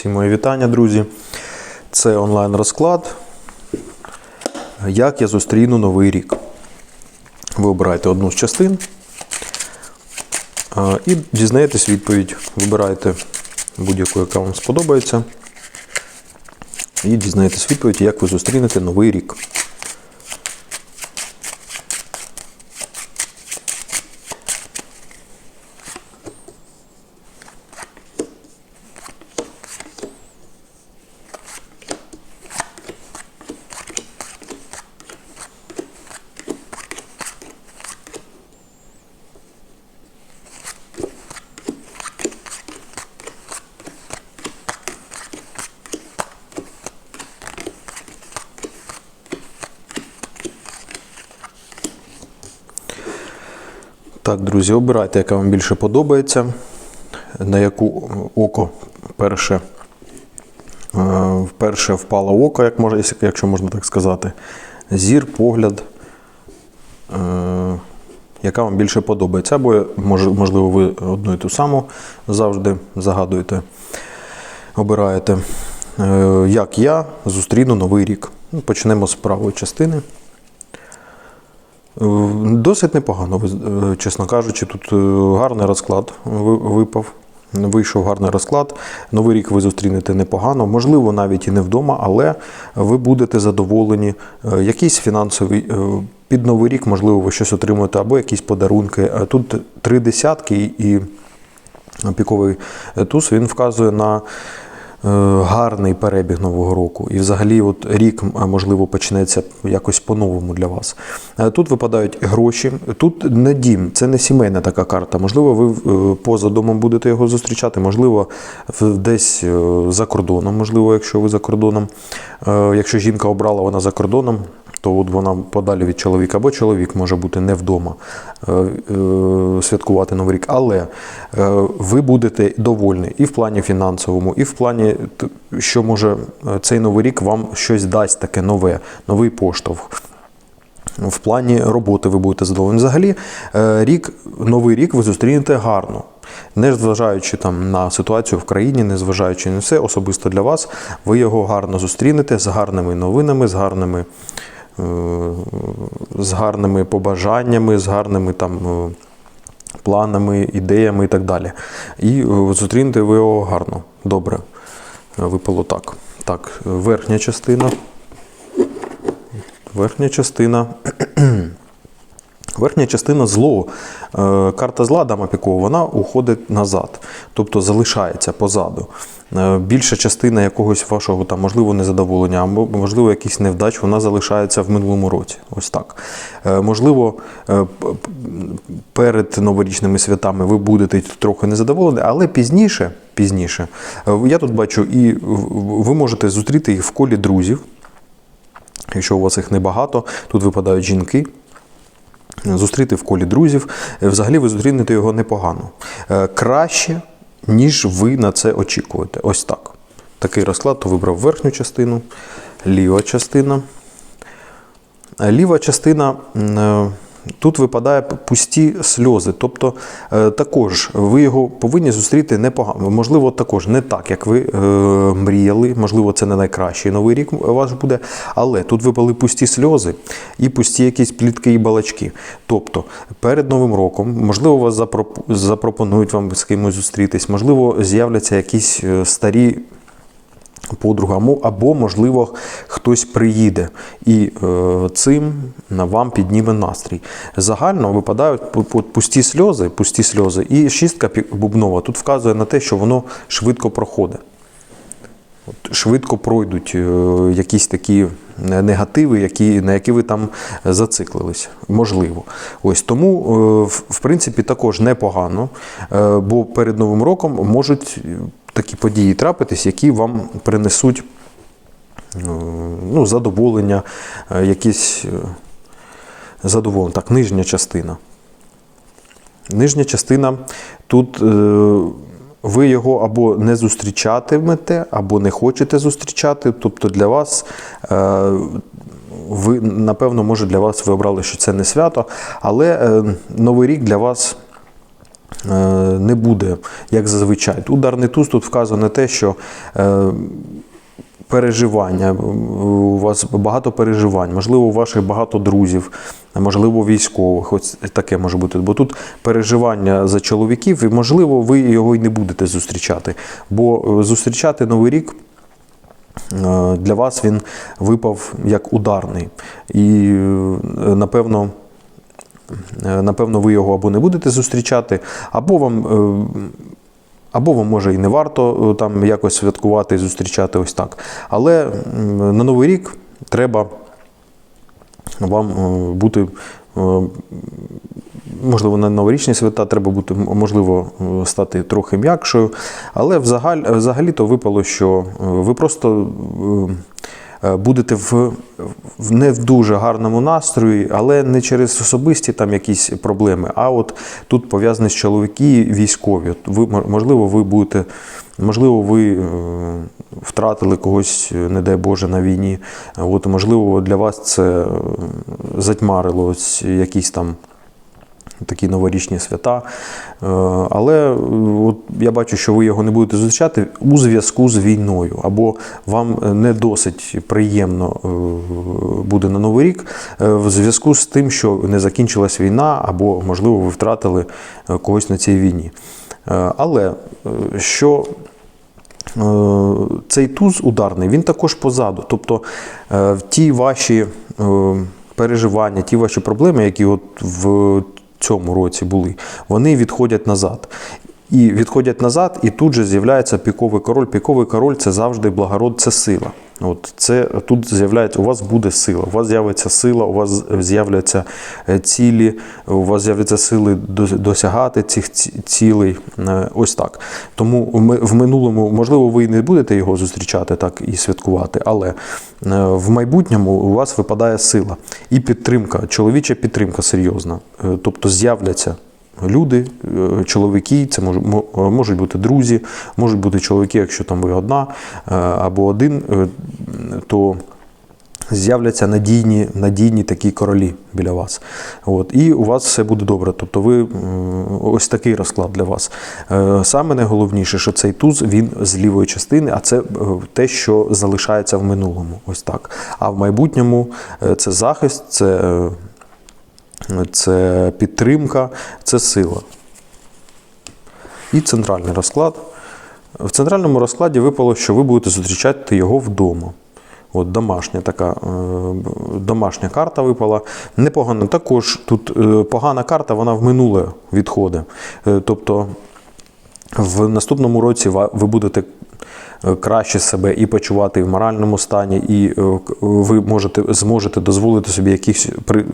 Всім мої вітання, друзі. Це онлайн-розклад. Як я зустріну новий рік? Ви обираєте одну з частин і дізнаєтесь відповідь. Вибираєте будь-яку, яка вам сподобається. І дізнаєтесь відповідь, як ви зустрінете новий рік. Так, друзі, обирайте, яка вам більше подобається, на яку око перше, е, вперше впало око, як може, якщо можна так сказати. Зір, погляд, е, яка вам більше подобається. Або, можливо, ви одну і ту саму завжди загадуєте, обираєте. Е, Як я зустріну новий рік. Ну, Почнемо з правої частини. Е, Досить непогано, е, чесно кажучи, тут е, гарний розклад випав. Вийшов гарний розклад. Новий рік ви зустрінете непогано, можливо, навіть і не вдома, але ви будете задоволені. Якийсь фінансовий під новий рік, можливо, ви щось отримуєте, або якісь подарунки. Тут три десятки і піковий туз він вказує на гарний перебіг нового року. І взагалі, от рік, можливо, почнеться якось по-новому для вас. Е, Тут випадають гроші. Тут не дім, це не сімейна така карта. Можливо, ви е, поза домом будете його зустрічати, можливо, десь е, за кордоном, можливо, якщо ви за кордоном. Е, Якщо жінка обрала вона за кордоном, то от вона подалі від чоловіка, або чоловік може бути не вдома е, е, святкувати Новий рік. Але е, ви будете довольні і в плані фінансовому, і в плані, що може цей новий рік вам щось дасть таке нове, новий поштовх. В плані роботи ви будете задоволені. Взагалі, рік, новий рік ви зустрінете гарно. Не зважаючи там на ситуацію в країні, не зважаючи на все, особисто для вас, ви його гарно зустрінете з гарними новинами, з гарними, з гарними побажаннями, з гарними там. е, Планами, ідеями і так далі. І е, зустрінете ви його гарно. Добре. Е, Випало так. Так, е, верхня частина. Верхня частина. Верхня частина зло. Е, Карта зла дама пікова, вона уходить назад, тобто залишається позаду. Е, Більша частина якогось вашого там, можливо, незадоволення, або можливо, якийсь невдач, вона залишається в минулому році. Ось так. Е, Можливо, перед новорічними святами ви будете трохи незадоволені, але пізніше, пізніше, я тут бачу, і ви можете зустріти їх в колі друзів. Якщо у вас їх небагато, тут випадають жінки. Зустріти в колі друзів. Е, Взагалі ви зустрінете його непогано. Е, Краще, ніж ви на це очікуєте. Ось так. Такий розклад, то вибрав верхню частину, ліва частина. Е, Ліва частина тут випадає пусті сльози. Тобто е, також ви його повинні зустріти непогано. Можливо, також не так, як ви е, мріяли. Можливо, це не найкращий новий рік у вас буде. Але тут випали пусті сльози і пусті якісь плітки і балачки. Тобто, перед Новим роком, можливо, вас запроп- запропонують вам з кимось зустрітись, можливо, з'являться якісь е, старі подруга, мо- або, можливо, хтось приїде і е, цим вам підніме настрій. Загально випадають пу- пу- пусті сльози, пусті сльози, і шістка бубнова тут вказує на те, що воно швидко проходить. От швидко пройдуть е, якісь такі негативи, які, на які ви там зациклились. Можливо. Ось тому, е, в, принципі, також непогано, е, бо перед Новим роком можуть такі події трапитись, які вам принесуть е, ну, задоволення, е, якісь е, задоволення. Так, нижня частина. Нижня частина тут ви його або не зустрічатимете, або не хочете зустрічати. Тобто для вас, ви, напевно, може для вас ви обрали, що це не свято, але Новий рік для вас не буде, як зазвичай. Ударний туз тут вказано те, що е, переживання, у вас багато переживань, можливо, у ваших багато друзів, можливо, військових. Ось таке може бути. Бо тут переживання за чоловіків, і можливо, ви його й не будете зустрічати. Бо е, зустрічати Новий рік. е, Для вас він випав як ударний. І, е, напевно, Е, Напевно, ви його або не будете зустрічати, або вам, е, або вам може і не варто е, там якось святкувати і зустрічати ось так. Але на Новий рік треба вам е, бути. е, Можливо, на новорічні свята треба бути, можливо, е, стати трохи м'якшою. Але взагалі-то випало, що е, ви просто е, е, будете в, в не в дуже гарному настрої, але не через особисті там якісь проблеми, а от тут пов'язані з чоловіки військові. Ви, можливо, ви будете, можливо, ви е, втратили когось, е, не дай Боже, на війні. От, можливо, для вас це е, затьмарило ось якісь там такі новорічні свята. Е, Але е, от я бачу, що ви його не будете зустрічати у зв'язку з війною, або вам не досить приємно е, буде на Новий рік в зв'язку з тим, що не закінчилась війна, або, можливо, ви втратили когось на цій війні. Але що цей туз ударний, він також позаду. Тобто ті ваші переживання, ті ваші проблеми, які от в цьому році були, вони відходять назад. І відходять назад, і тут же з'являється піковий король. Піковий король це завжди благород, це сила. От це тут з'являється, у вас буде сила, у вас з'явиться сила, у вас з'являться е, цілі, у вас з'являться сили досягати цих цілей. Е, Ось так. Тому в минулому, можливо, ви не будете його зустрічати так і святкувати, але е, в майбутньому у вас випадає сила і підтримка, чоловіча підтримка серйозна. Тобто з'являться люди, е, чоловіки, це мож- можуть бути друзі, можуть бути чоловіки, якщо там ви одна е, або один, е, то з'являться надійні, надійні такі королі біля вас. От, і у вас все буде добре. Тобто ви ось такий розклад для вас. Саме найголовніше, що цей туз він з лівої частини, а це те, що залишається в минулому. Ось так. А в майбутньому це захист, це. Це підтримка, це сила. І центральний розклад. В центральному розкладі випало, що ви будете зустрічати його вдома. От домашня така е, домашня карта випала. Непогано. Також тут е, погана карта, вона в минуле відходить. Е, Тобто в наступному році ви будете краще себе і почувати в моральному стані, і е, к- ви можете, зможете дозволити собі якісь при-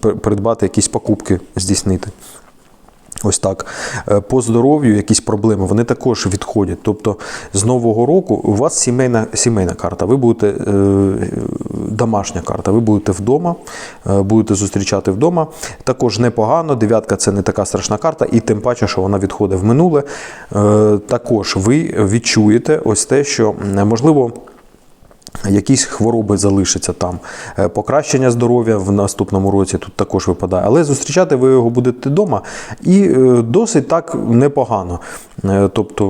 при- придбати якісь покупки, здійснити. Ось так. Е, По здоров'ю якісь проблеми, вони також відходять. Тобто з Нового року у вас сімейна, сімейна карта, ви будете е, домашня карта, ви будете вдома, е, будете зустрічати вдома. Також непогано, дев'ятка це не така страшна карта, і тим паче, що вона відходить в минуле. Е, Також ви відчуєте ось те, що можливо. Якісь хвороби залишаться там, Е, покращення здоров'я в наступному році тут також випадає. Але зустрічати ви його будете вдома і е, досить так непогано. Е, Тобто,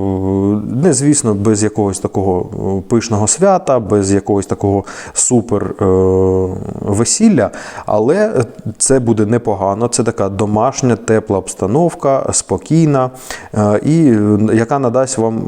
не звісно, без якогось такого пишного свята, без якогось такого супер весілля, але це буде непогано. Це така домашня, тепла обстановка, спокійна, і яка надасть вам,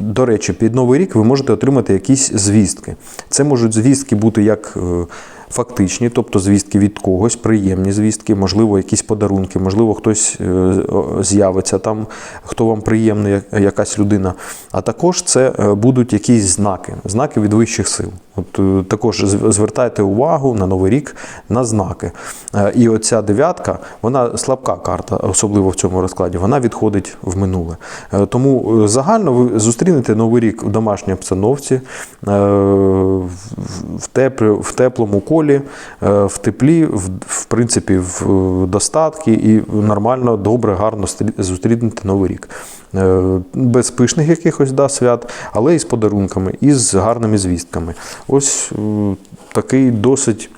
до речі, під Новий рік ви можете отримати якісь звістки. Це можуть звістки бути як е, фактичні, тобто звістки від когось, приємні звістки, можливо, якісь подарунки, можливо, хтось е, з'явиться там, хто вам приємний, якась людина. А також це е, будуть якісь знаки, знаки від вищих сил. От е, також звертайте увагу на Новий рік на знаки. Е, І оця дев'ятка, вона слабка карта, особливо в цьому розкладі, вона відходить в минуле. Е, Тому загально ви зустрінете Новий рік в домашній обстановці, в- теплі, в теплому колі, в теплі, в, в принципі, в достатки і нормально, добре, гарно стрі- зустрінете Новий рік. Е, Без пишних якихось да, свят, але і з подарунками, і з гарними звістками. Ось е, такий досить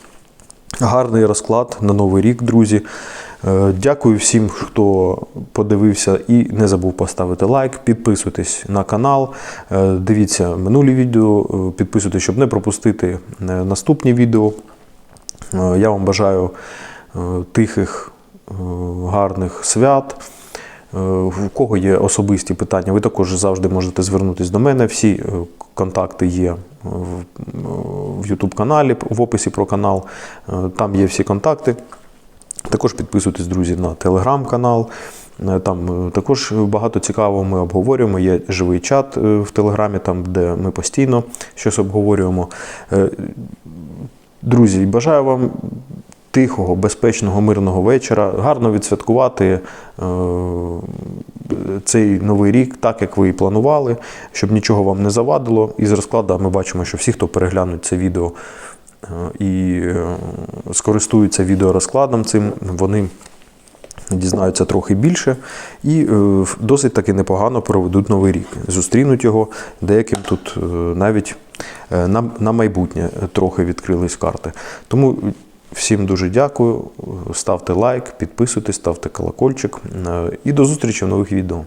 гарний розклад на Новий рік, друзі. Е, Дякую всім, хто подивився і не забув поставити лайк. Підписуйтесь на канал, дивіться минулі відео, підписуйтесь, щоб не пропустити наступні відео. Я вам бажаю тихих, гарних свят. Е, В кого є особисті питання, ви також завжди можете звернутися до мене. Всі е, контакти є в, в YouTube каналі, в описі про канал. Е, Там є всі контакти. Також підписуйтесь, друзі, на телеграм-канал. Е, Там е, також багато цікавого ми обговорюємо. Є живий чат е, в Телеграмі, там, де ми постійно щось обговорюємо. Е, Друзі, бажаю вам тихого, безпечного, мирного вечора, гарно відсвяткувати е, цей новий рік, так як ви і планували, щоб нічого вам не завадило. Із розкладу ми бачимо, що всі, хто переглянуть це відео е, і е, скористуються відеорозкладом цим, вони дізнаються трохи більше і досить таки непогано проведуть новий рік. Зустрінуть його. Деяким тут навіть на, на майбутнє трохи відкрились карти. Тому всім дуже дякую. Ставте лайк, підписуйтесь, ставте колокольчик. Е, І до зустрічі в нових відео.